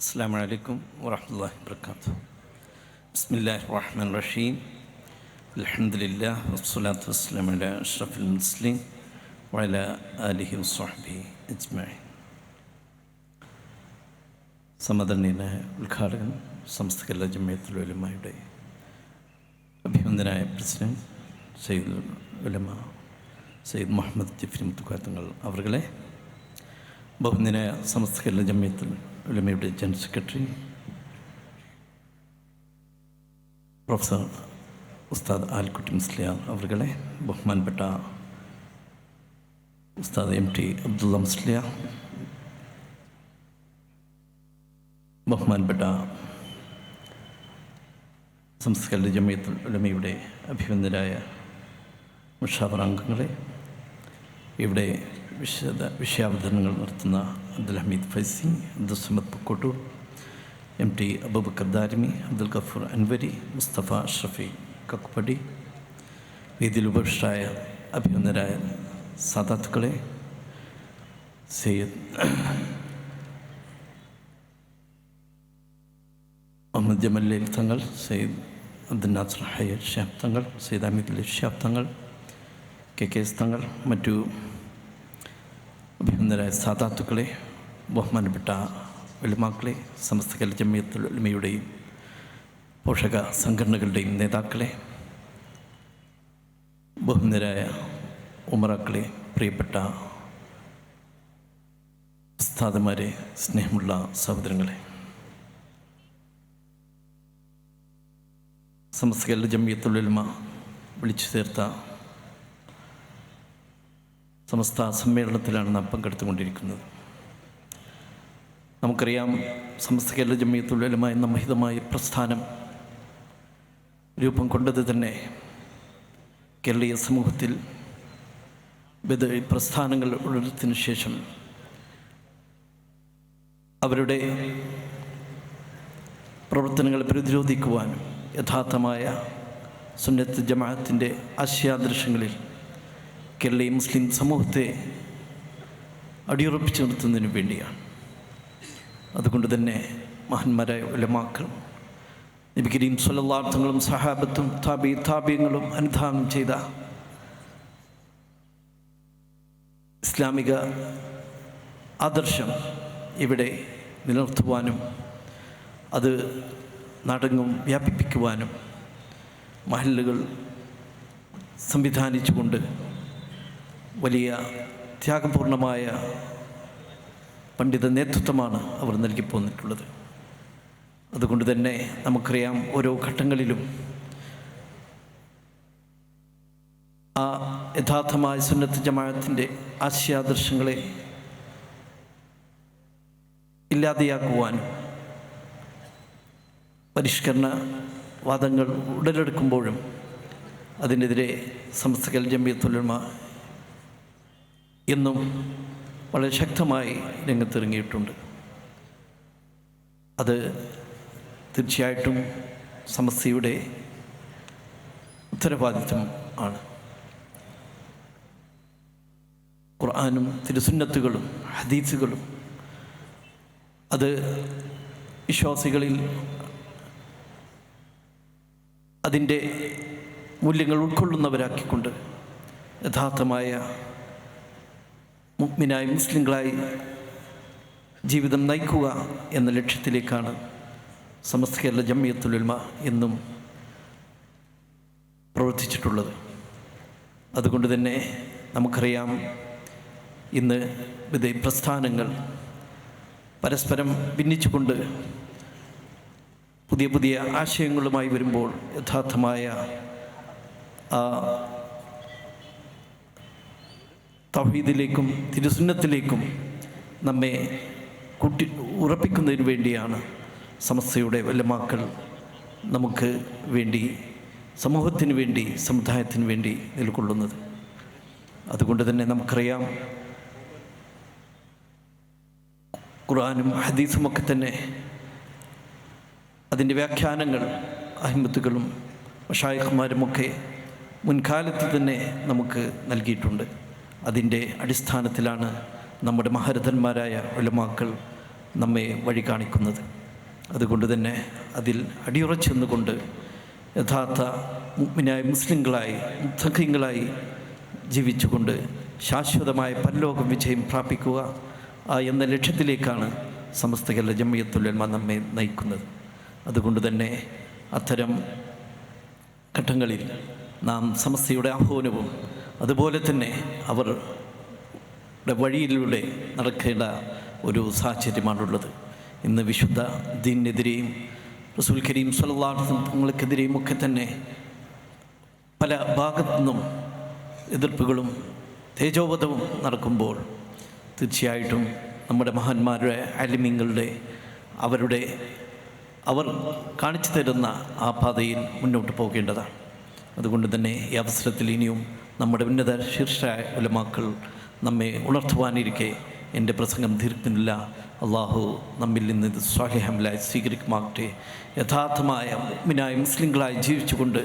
السلام عليكم ورحمة الله وبركاته بسم الله الرحمن الرحيم الحمد لله والصلاة والسلام على أشرف المرسلين وعلى آله وصحبه أجمعين സമദണ്യനായ ഉദ്ഘാടകൻ സംസ്ഥ Kerala ജമ്മിയത്തുൽ ഉലമയുടെ അഭിനന്ദനായ president Sayyid ഉലമ Sayyid Muhammad Jifri മുത്തുക്കാത്തങ്ങൾ അവർകളെ ബഹുന്ദനായ Samastha Kerala ജമ്മിയത്തുൽ ഉലമയുടെ general secretary professor Ustad Alkutty Musliyar അവർകളെ ബഹുമാനപ്പെട്ട ഉസ്താദ് M T Abdulla Musliyar ബഹുമാനപ്പെട്ട സംസ്കരണ ജമയത്തുൽ ഉലമയുടെ അഭിനന്ദരായ മുഷാവർ അംഗങ്ങളെ ഇവിടെ വിശദ വിഷയാവതരണങ്ങൾ നടത്തുന്ന അബ്ദുൽ ഹമീദ് ഫൈസി അബ്ദുൽ സമദ് പുക്കോട്ടൂർ എം ടി അബൂബക്കർ ദാരിമി അബ്ദുൽ ഗഫൂർ അൻവരി മുസ്തഫ ഷഫി കക്കുപടി വേദിയിൽ ഉപവിഷ്ടായ അഭിനന്ദരായ സാദാത്തുക്കളെ സയ്യദ് മുഹമ്മദ് ജമല്ലയിൽ തങ്ങൾ സയ്യിദ് അബ്ദുൽ നാസർ ഹയ്യർ ഷാബ് തങ്ങൾ സയ്യിദ് അമീദ് അലി ഷാബ് തങ്ങൾ കെ കെ എസ് തങ്ങൾ മറ്റു അഭിനന്ദരായ സാധാത്തുക്കളെ ബഹുമാനപ്പെട്ട വെളിമാക്കളെ സമസ്ത കല ജമ്മിയത്തുൽ ഉലമയുടെയും പോഷക സംഘടനകളുടെയും നേതാക്കളെ ബഹുനരായ ഉമറാക്കളെ പ്രിയപ്പെട്ട ഉസ്താദന്മാരെ സ്നേഹമുള്ള സഹോദരങ്ങളെ. സമസ്ത കേരള ജമ്മിയത്തുലുലമ വിളിച്ചു ചേർത്ത സമസ്ത സമ്മേളനത്തിലാണ് നാം പങ്കെടുത്തുകൊണ്ടിരിക്കുന്നത്. നമുക്കറിയാം സമസ്ത കേരള ജമ്മിയത്തുലുലമ നമ്മഹിതമായ മഹിതമായ പ്രസ്ഥാനം രൂപം കൊണ്ടത് തന്നെ കേരളീയ സമൂഹത്തിൽ വിവിധ പ്രസ്ഥാനങ്ങൾ ഉള്ളതിന് ശേഷം അവരുടെ പ്രവർത്തനങ്ങളെ പ്രതിരോധിക്കുവാനും യഥാർത്ഥമായ സുന്നത്ത് ജമാഅത്തിന്റെ ആശയാദർശങ്ങളിൽ കേരളീയ മുസ്ലിം സമൂഹത്തെ അടിയുറപ്പിച്ചു നിർത്തുന്നതിന് വേണ്ടിയാണ്. അതുകൊണ്ട് തന്നെ മഹാന്മാരായ ഉലമാക്കൾ നബി കരീം സഹാബത്തും താബി താപ്യങ്ങളും അനുധാനം ചെയ്ത ഇസ്ലാമിക ആദർശം ഇവിടെ നിലനിർത്തുവാനും അത് നടങ്ങും വ്യാപിപ്പിക്കുവാനും മഹല്ലുകൾ സംവിധാനിച്ചുകൊണ്ട് വലിയ ത്യാഗപൂർണമായ പണ്ഡിത നേതൃത്വമാണ് അവർ നൽകി പോന്നിട്ടുള്ളത്. അതുകൊണ്ട് തന്നെ നമുക്കറിയാം ഓരോ ഘട്ടങ്ങളിലും ആ യഥാർത്ഥമായ സുന്നത്ത് ജമാഅത്തിന്റെ ആശയാദർശങ്ങളെ ഇല്ലാതെയാക്കുവാനും പരിഷ്കരണ വാദങ്ങൾ ഉടലെടുക്കുമ്പോഴും അതിനെതിരെ സമസ്തകൽ ജമ്മിയത്തുലമ എന്നും വളരെ ശക്തമായി രംഗത്തിറങ്ങിയിട്ടുണ്ട്. അത് തീർച്ചയായിട്ടും സമസ്തയുടെ ഉത്തരവാദിത്വം ആണ്. ഖുർആാനും തിരുസുന്നത്തുകളും ഹദീസുകളും അത് വിശ്വാസികളിൽ അതിന്റെ മൂല്യങ്ങൾ ഉൾക്കൊള്ളുന്നവരാക്കിക്കൊണ്ട് യഥാർത്ഥമായ മുഗ്മിനായി മുസ്ലിങ്ങളായി ജീവിതം നയിക്കുക എന്ന ലക്ഷ്യത്തിലേക്കാണ് സമസ്ത കേരള ജമ്മിയത്തുലുൽമ എന്നും പ്രവർത്തിച്ചിട്ടുള്ളത്. അതുകൊണ്ട് തന്നെ നമുക്കറിയാം ഇന്ന് വിധ പ്രസ്ഥാനങ്ങൾ പരസ്പരം ഭിന്നിച്ചുകൊണ്ട് പുതിയ പുതിയ ആശയങ്ങളുമായി വരുമ്പോൾ യഥാർത്ഥമായ തൗഹീദിലേക്കും തിരുസുന്നത്തിലേക്കും നമ്മെ കുട്ടി ഉറപ്പിക്കുന്നതിന് വേണ്ടിയാണ് സമസ്തയുടെ വല്ലമാക്കൾ നമുക്ക് വേണ്ടി സമൂഹത്തിന് വേണ്ടി സമുദായത്തിന് വേണ്ടി നിലകൊള്ളുന്നത്. അതുകൊണ്ട് തന്നെ നമുക്കറിയാം ഖുർആാനും ഹദീസുമൊക്കെ തന്നെ അതിന്റെ വ്യാഖ്യാനങ്ങൾ അഹിമത്തുകളും ഷായഖുമാരുമൊക്കെ മുൻകാലത്ത് തന്നെ നമുക്ക് നൽകിയിട്ടുണ്ട്. അതിന്റെ അടിസ്ഥാനത്തിലാണ് നമ്മുടെ മഹരഥന്മാരായ ഉലമാക്കൾ നമ്മെ വഴി കാണിക്കുന്നത്. അതുകൊണ്ട് തന്നെ അതിൽ അടിയുറച്ചെന്നുകൊണ്ട് യഥാർത്ഥ മുഗ്മിനായ മുസ്ലിങ്ങളായി മുത്തഖിങ്ങളായി ജീവിച്ചുകൊണ്ട് ശാശ്വതമായ പല്ലോകം വിജയം പ്രാപിക്കുക എന്ന ലക്ഷ്യത്തിലേക്കാണ് സമസ്ത കേരള ജമ്മിയത്തുലന്മ നമ്മെ നയിക്കുന്നത്. അതുകൊണ്ട് തന്നെ അത്തരം ഘട്ടങ്ങളിൽ നാം സമസ്തയുടെ ആഹ്വാനവും അതുപോലെ തന്നെ അവർ വഴിയിലൂടെ നടക്കേണ്ട ഒരു സാഹചര്യമാണുള്ളത്. ഇന്ന് വിശുദ്ധ ദീനെതിരെയും റസൂൽ കരീം സലാഹുങ്ങൾക്കെതിരെയും ഒക്കെ തന്നെ പല ഭാഗത്തു നിന്നും എതിർപ്പുകളും തേജോവധവും നടക്കുമ്പോൾ തീർച്ചയായിട്ടും നമ്മുടെ മഹാന്മാരുടെ അലിമിങ്ങളുടെ അവരുടെ അവർ കാണിച്ചു തരുന്ന ആ പാതയിൽ മുന്നോട്ട് പോകേണ്ടതാണ്. അതുകൊണ്ട് തന്നെ ഈ അവസരത്തിൽ ഇനിയും നമ്മുടെ ഉന്നത ശീർഷായ ഉലമാക്കൾ നമ്മെ ഉണർത്തുവാനിരിക്കെ. എന്റെ പ്രസംഗം തീർക്കുന്നില്ല അള്ളാഹു നമ്മിൽ നിന്ന് ഇത് സ്വാഹിഹമിലായി സ്വീകരിക്കുമാകട്ടെ. യഥാർത്ഥമായ മിനായ മുസ്ലിങ്ങളായി ജീവിച്ചുകൊണ്ട്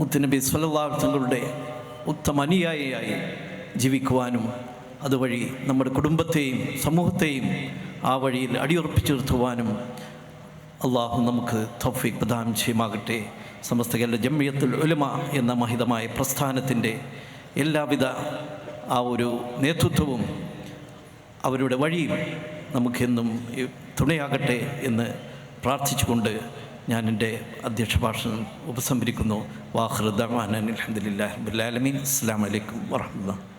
മുത്തനബി സ്വലല്ലാർത്ഥങ്ങളുടെ ഉത്തമ അനുയായിയായി ജീവിക്കുവാനും അതുവഴി നമ്മുടെ കുടുംബത്തെയും സമൂഹത്തെയും ആ വഴിയിൽ അടിയുറപ്പിച്ചു നിർത്തുവാനും അള്ളാഹു നമുക്ക് തൗഫീഖ് പ്രദാനം ചെയ്യുമാകട്ടെ. സമസ്ത കേരള ജമ്മിയത്തുൽ ഉലമ എന്ന മഹിതമായ പ്രസ്ഥാനത്തിന്റെ എല്ലാവിധ ആ ഒരു നേതൃത്വവും അവരുടെ വഴിയും നമുക്കെന്നും തുണയാകട്ടെ എന്ന് പ്രാർത്ഥിച്ചുകൊണ്ട് ഞാൻ എന്റെ അധ്യക്ഷ ഭാഷണം ഉപസംഹരിക്കുന്നു. വാഹൃദാൻ അലഹദില്ലാ അലമീൻ അസ്സാം വലൈക്കും വാഹമുല്ല